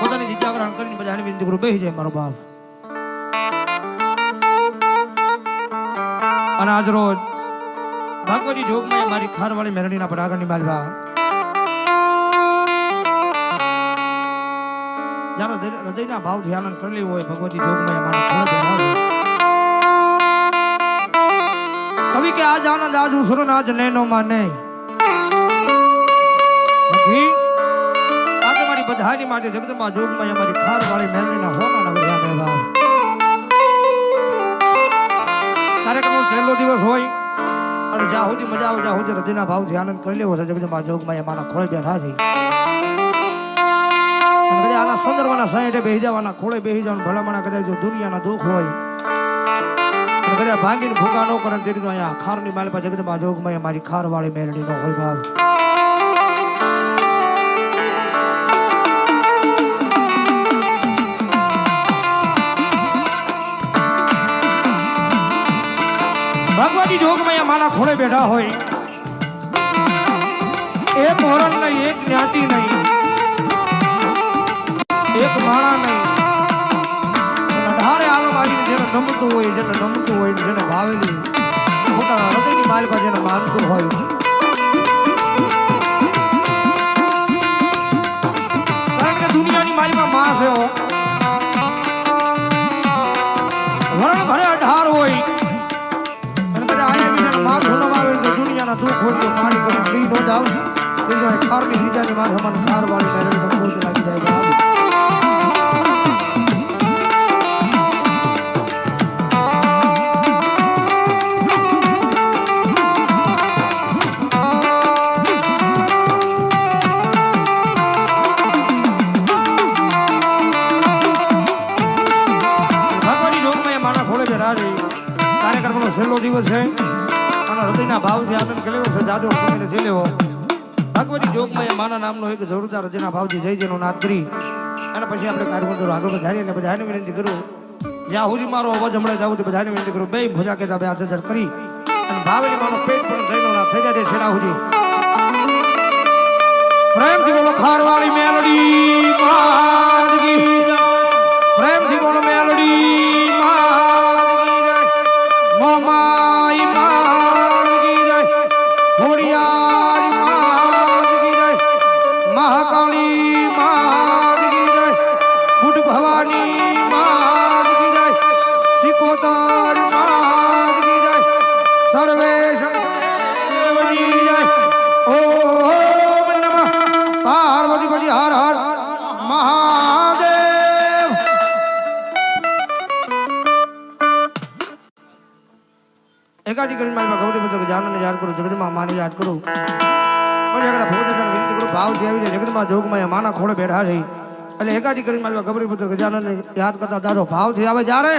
પોતાની જીજાગરણ કરીને બધાની વિનંતી કરું. બેસી જાય મારો બાપ. અને આજ રોજ ભગવતી જોગમાં મારી ખારવાળી મેરડીના પડાગણની બાલવા જ્યારે હૃદય- હૃદયના ભાવ ધ્યાન કરેલી હોય ભગવતી જોગમાં મારા કવિ કે આજ આનંદ, આજ ઉસરો આજ નૈનો માં નહીં બધાની માટે જગદંબા જોગમાં અમારી ખાર વાળી મેમરીના હોમાના નવર્યા મેવા કાર્યક્રમનો છેલ્લો દિવસ હોય અને જ્યાં સુધી મજા આવે ત્યાં સુધી હૃદયના ભાવથી આનંદ કરી લેવો છે જગદંબા જોગમાં અમારા ખોળે બેઠા છે. આના સુંદરવાના સાઈડે બેસી જવાના ખોળે બેસી જવાનું, ભલામણા કદાચ જો દુનિયાના દુઃખ હોય. કદાચ ભાંગીને ભૂકા ન કરે તેથી અહીંયા ખારની માલપા જગદંબા જોગમાં મારી ખાર વાળી મેલડી નો હોય ભાવ. મારા ખોળે બેઠા હોય. તો ખોટ તો પાણી કરી પી નો જાવ બીજો ખારની બીજાની માથે મને ખાર વાળી મેળવીને ખોટ લાગી જાય છે. કાર્યક્રમનો છેલ્લો દિવસ છે. હૃદયના ભાવથી આનંદ કરેલો છે, જાજો સમયને જઈ ભગવતી જોગમાં એ માના નામનો એક જોરદાર જેના ભાવથી જય જેનો નાદ કરી. અને પછી આપણે કાર્યક્રમ આગળ વધારીએ અને બધાને વિનંતી કરું, જ્યાં સુધી મારો અવાજ હમણાં જાવ તો બધાને વિનંતી કરું બે ભોજા કે બે હાથ કરી. અને ભાવેલી માનો પેટ પણ થઈને ના થઈ જાય છેડા સુધી પ્રેમથી બોલો, ખારવાળી મેલડી માદગી મહાકાળી જય બુટ ભવાની સિકોતર માદગી જય, સર્વેશ ઓમ નમઃ. પાર્વતી પતિ હર હર મહાદેવ. એકાદી કરીને મારી ગૌરી પુત્ર જાનને યાદ કરું જગદમાં માને યાદ કરું. આગળ ભગવતને વિનંતી કરું ભાવથી આવીને જગદમાં જોગમાં માના ખોળે બેઠા એકાદી કરીને મારી ગૌરી પુત્ર યાદ કરતા દાદો ભાવથી આવે જ્યારે?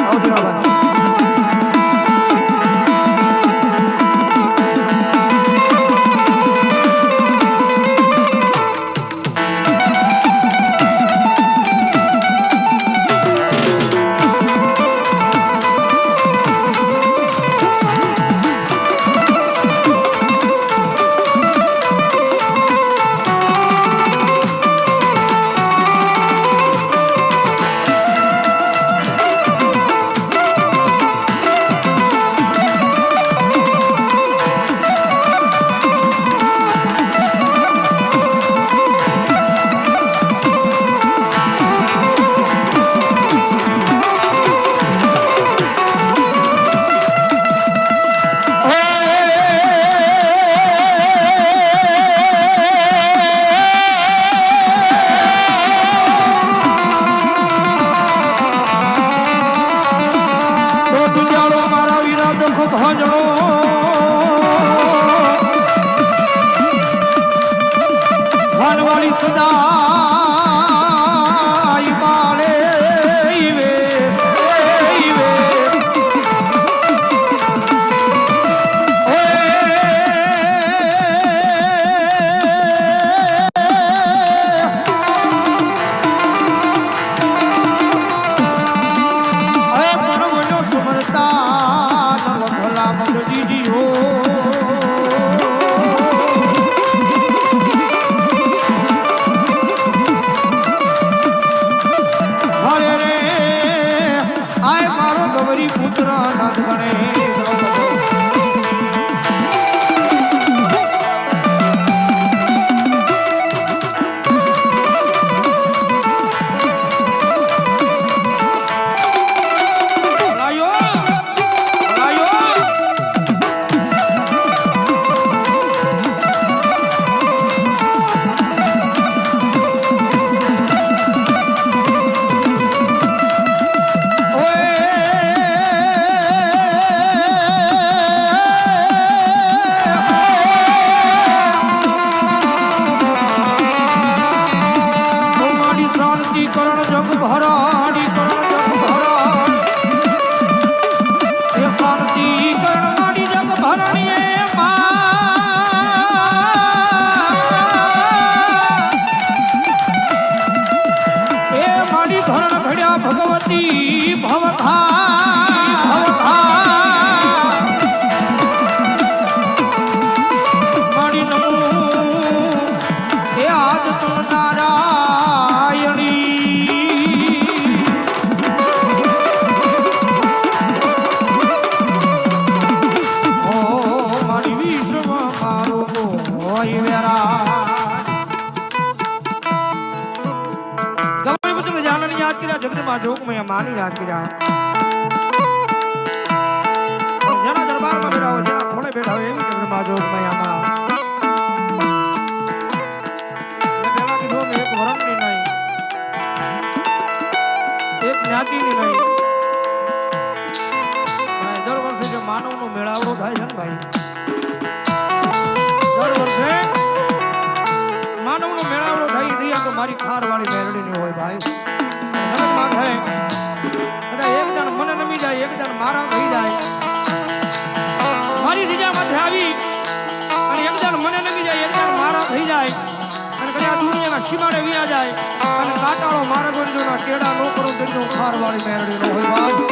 ભાવથી કુતરા નાથ ગણે માં જોગમાં માની કર્યા જેના દરબારમાં બેઠા હોય, જેના ખોળે બેઠા હોય, એવી કે માં જોગમાં આમાં મેં એક નહીં, એક જ્ઞાતિની નહીં. દર વર્ષે માનવનો મેળાવડો થાય ને ભાઈ, દર વર્ષે માનવનો મેળાવડો થઈ દયા તો મારી ખારવાળી મેળડીની હોય ભાઈ. કદાચ એક જણ મને નમી જાય એક જણ મારા થઈ જાય. મારી દીજા માથે આવી અને એક જણ મને નમી જાય એક જણ થઈ જાય. અને કદાચ દુનિયાના સીમાડે વ્યા જાય. અને કાટાળો મારા ગોરીઓના કેડા નો કરું તેનો ખારવાળી મેળડીનો હોય ભાઈ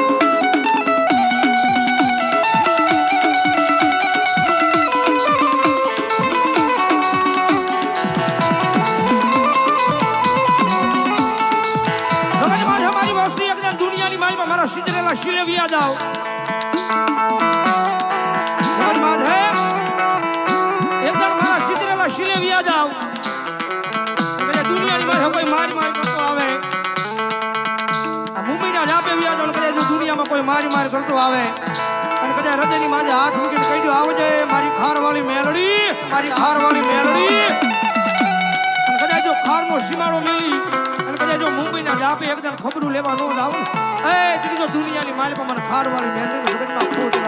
મારી માર કરતો આવે. આ મુંબઈના જાપે વ્યા કરે જો દુનિયામાં કોઈ મારી માર કરતો આવે. અને કદાચ હૃદયની માજે હાથ મૂકીને કહી દો, આવજે, મારી ખારવાળી મેલડી, મારી ખારવાળી મેલડી. અને કદાચ જો ખારનો સીમાડો મેલી, અને કદાચ જો મુંબઈના જાપે એકદમ ખબરું લેવા ન જ આવું એ જો દુનિયાની માલિકા મને ખારવાળી મેલડી હૃદયમાં ખોટ